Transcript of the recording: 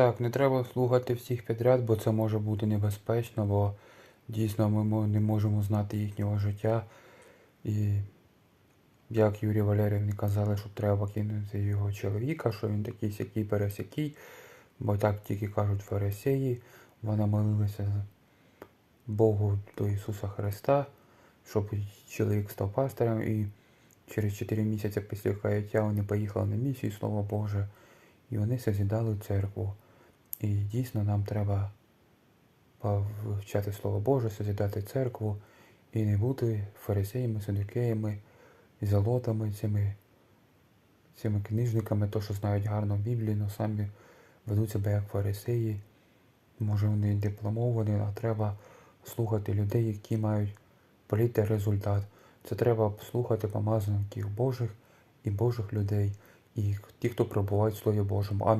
Так, не треба слухати всіх підряд, бо це може бути небезпечно, бо дійсно ми не можемо знати їхнього життя. І як Юрій Валеріївні казали, що треба кинути його чоловіка, що він такий сякий пересякий, бо так тільки кажуть фарисеї. Вона молилася Богу до Ісуса Христа, щоб чоловік став пастором, і через 4 місяці після каяття вони поїхали на місію, Слово Боже, і вони созідали церкву. І дійсно нам треба вивчати Слово Боже, созідати церкву і не бути фарисеями, садукеями, золотами, цими, цими книжниками, то, що знають гарно Біблію, але самі ведуть себе як фарисеї. Може вони дипломовані, а треба слухати людей, які мають політи результат. Це треба слухати помазаників Божих і Божих людей, і ті, хто пробувають в Слові Божому. Амінь.